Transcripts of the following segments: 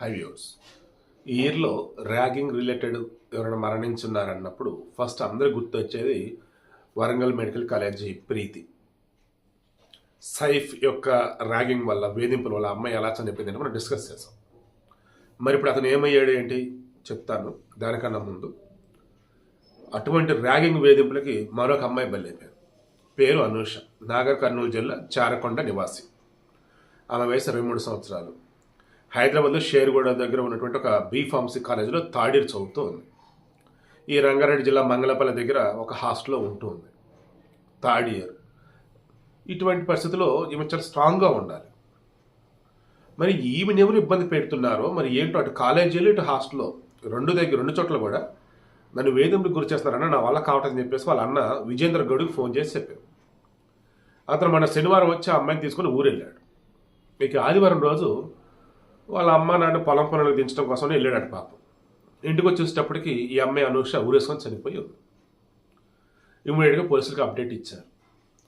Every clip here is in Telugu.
హై వ్యూర్స్ ఈ ఇయర్లో ర్యాగింగ్ రిలేటెడ్ ఎవరైనా మరణించున్నారన్నప్పుడు ఫస్ట్ అందరు గుర్తొచ్చేది వరంగల్ మెడికల్ కాలేజీ ప్రీతి. సైఫ్ యొక్క ర్యాగింగ్ వల్ల వేధింపుల వల్ల అమ్మాయి ఎలా చనిపోయింది అంటే మనం డిస్కస్ చేసాం. మరి ఇప్పుడు అతను ఏమయ్యాడు ఏంటి? చెప్తాను. దానికన్నా ముందు అటువంటి ర్యాగింగ్ వేధింపులకి మరొక అమ్మాయి బలైపోయారు పేరు అనూష. నాగర్ కర్నూలు జిల్లా చారకొండ నివాసి. ఆమె వయసు ఇరవై మూడు సంవత్సరాలు. హైదరాబాద్లో షేర్గూడ దగ్గర ఉన్నటువంటి ఒక బీ ఫార్మసీ కాలేజీలో థర్డ్ ఇయర్ చదువుతూ ఉంది ఈ రంగారెడ్డి జిల్లా మంగళపల్లి దగ్గర ఒక హాస్టల్లో ఉంటూ ఉంది థర్డ్ ఇయర్. ఇటువంటి పరిస్థితుల్లో ఈమె చాలా స్ట్రాంగ్గా ఉండాలి. మరి ఈమెను ఎవరు ఇబ్బంది పెడుతున్నారో మరి ఏంటో అటు కాలేజీలో ఇటు హాస్టల్లో రెండు దగ్గర రెండు చోట్ల కూడా నన్ను వేధింపులకు గురి చేస్తారన్న నా వల్ల అని చెప్పేసి వాళ్ళ అన్న విజేంద్ర గడుకు ఫోన్ చేసి చెప్పారు. అతను మన శనివారం వచ్చి ఆ అమ్మాయిని తీసుకొని ఊరెళ్ళాడు. ఇక ఆదివారం రోజు వాళ్ళ అమ్మ నాన్న పొలం పనులకు దించడం కోసం వెళ్ళాడు పాపం. ఇంటికి వచ్చేసేటప్పటికి ఈ అమ్మాయి అనూష ఊరేసుకొని చనిపోయి ఉంది. ఇమీడియట్గా పోలీసులకు అప్డేట్ ఇచ్చారు.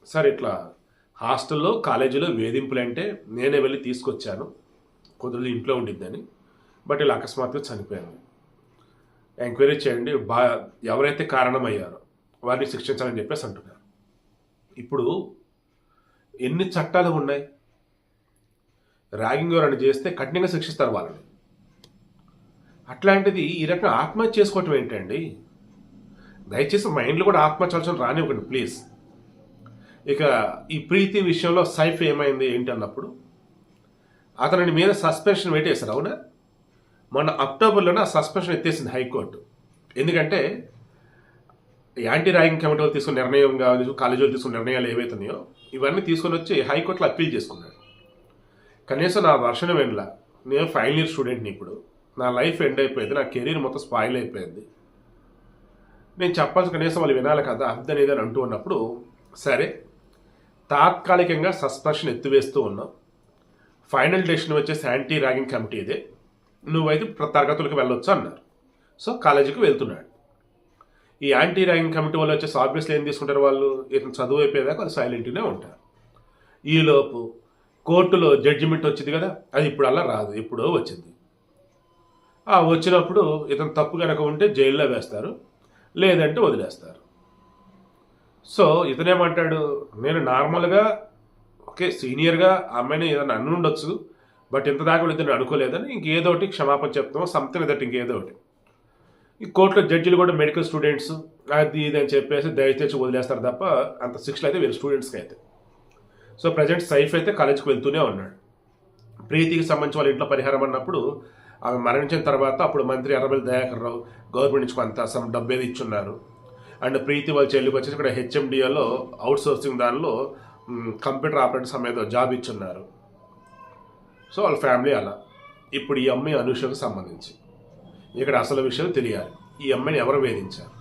సార్ ఇట్లా హాస్టల్లో కాలేజీలో వేధింపులు అంటే నేనే వెళ్ళి తీసుకొచ్చాను. కొద్దిగా ఇంట్లో ఉండిద్దని బట్ ఇలా అకస్మాత్తుగా చనిపోయాను ఎంక్వైరీ చేయండి బా ఎవరైతే కారణమయ్యారో వారిని శిక్షించాలని చెప్పేసి అంటున్నారు. ఇప్పుడు ఎన్ని చట్టాలు ఉన్నాయి? ర్యాగింగ్ ఎవరైనా చేస్తే కఠినంగా శిక్షిస్తారు వాళ్ళని. అట్లాంటిది ఈ రకంగా ఆత్మహత్య చేసుకోవటం ఏంటండి? దయచేసి మైండ్లో కూడా ఆత్మహత్య రానివ్వకండి ప్లీజ్. ఇక ఈ ప్రీతి విషయంలో సైఫ్ ఏమైంది ఏంటి అన్నప్పుడు? అతని మీద సస్పెన్షన్ పెట్టేశారు అవునా? మొన్న అక్టోబర్లోనే ఆ సస్పెన్షన్ ఎత్తేసింది హైకోర్టు. ఎందుకంటే యాంటీ ర్యాగింగ్ కమిటీ వాళ్ళు తీసుకున్న నిర్ణయం కావచ్చు కాలేజీలు తీసుకున్న నిర్ణయాలు ఏవైతున్నాయో ఇవన్నీ తీసుకొని వచ్చి హైకోర్టులో అప్పీల్ చేసుకున్నాడు కనీసం నా వర్షం వెళ్ళా నేను ఫైనల్ ఇయర్ స్టూడెంట్ని ఇప్పుడు. నా లైఫ్ ఎండ్ అయిపోయింది. నా కెరీర్ మొత్తం స్పాయిల్ అయిపోయింది. నేను చెప్పాల్సి కనీసం వాళ్ళు వినాలి కదా అర్థం అనేది అంటూ ఉన్నప్పుడు సరే తాత్కాలికంగా సస్పెన్షన్ ఎత్తివేస్తూ ఉన్నాం. ఫైనల్ డెసిషన్ వచ్చేసి యాంటీ ర్యాగింగ్ కమిటీ ఇదే. నువ్వైతే తరగతులకు వెళ్ళొచ్చు అన్నారు. సో కాలేజీకి వెళ్తున్నాడు. ఈ యాంటీ ర్యాగింగ్ కమిటీ వాళ్ళు వచ్చేసి ఆబ్వియస్లీ ఏం తీసుకుంటారు వాళ్ళు? ఇతను చదువు అయిపోయేదాకా వాళ్ళు సైలెంట్గానే ఉంటారు. ఈలోపు కోర్టులో జడ్జిమెంట్ వచ్చింది కదా అది ఇప్పుడు అలా రాదు ఎప్పుడో వచ్చింది. ఆ వచ్చినప్పుడు ఇతను తప్పు కనుక ఉంటే జైల్లో వేస్తారు లేదంటే వదిలేస్తారు. సో ఇతనేమంటాడు నేను నార్మల్గా ఓకే సీనియర్గా అమ్మాయిని ఏదైనా అనుండొచ్చు బట్ ఇంత దాకా కూడా ఇద్దరు అనుకోలేదని ఇంకేదోటి ఒకటి క్షమాపణ చెప్తాం సంథింగ్ దట్ ఇంకేదో ఒకటి. ఈ కోర్టులో జడ్జిలు కూడా మెడికల్ స్టూడెంట్స్ అది ఇది అని చెప్పేసి దయచేసి వదిలేస్తారు తప్ప అంత శిక్షలు అయితే వీళ్ళ స్టూడెంట్స్కి అయితే. సో ప్రజెంట్ సైఫ్ అయితే కాలేజీకి వెళ్తూనే ఉన్నాడు. ప్రీతికి సంబంధించి వాళ్ళ ఇంట్లో పరిహారం అన్నప్పుడు ఆమె మరణించిన తర్వాత అప్పుడు మంత్రి ఎర్రబెల్లి దయాకర్ రావు గవర్నమెంట్ నుంచి కొంత సమ్ డబ్బు ఏది ఇచ్చున్నారు. అండ్ ప్రీతి వాళ్ళ చెల్లికి వచ్చేసి ఇక్కడ హెచ్ఎండిఏలో అవుట్ సోర్సింగ్ దానిలో కంప్యూటర్ ఆపరేటర్ సమేత జాబ్ ఇచ్చున్నారు. సో వాళ్ళ ఫ్యామిలీ అలా. ఇప్పుడు ఈ అమ్మాయి అనుషకు సంబంధించి. ఇక్కడ అసలు విషయం తెలియాలి. ఈ అమ్మాయిని ఎవరు వేధించారు?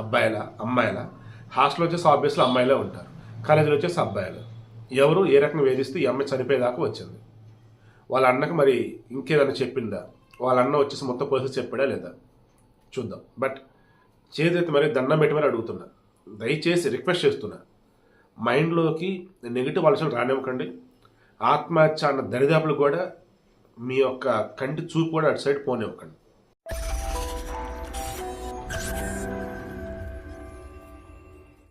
అబ్బాయిల అమ్మాయిల? హాస్టల్ వచ్చేసి ఆబ్వియస్లో అమ్మాయిలే ఉంటారు. కాలేజీలో వచ్చేసి అబ్బాయిలు. ఎవరు ఏ రకంగా వేధిస్తే ఈ అమ్మాయి చనిపోయేదాకా వచ్చింది. వాళ్ళ అన్నకు మరి ఇంకేదైనా చెప్పిందా? వాళ్ళ అన్న వచ్చేసి మొత్తం పోసి చెప్పాడా లేదా? చూద్దాం. బట్ చేదైతే మరి దండం పెట్టి మరి అడుగుతున్నా. దయచేసి రిక్వెస్ట్ చేస్తున్నా. మైండ్లోకి నెగిటివ్ ఆలోచన రానివ్వకండి. ఆత్మహత్య అన్న దరిదాపులు కూడా మీ యొక్క కంటి చూపు కూడా అటు సైడ్ పోనివ్వకండి.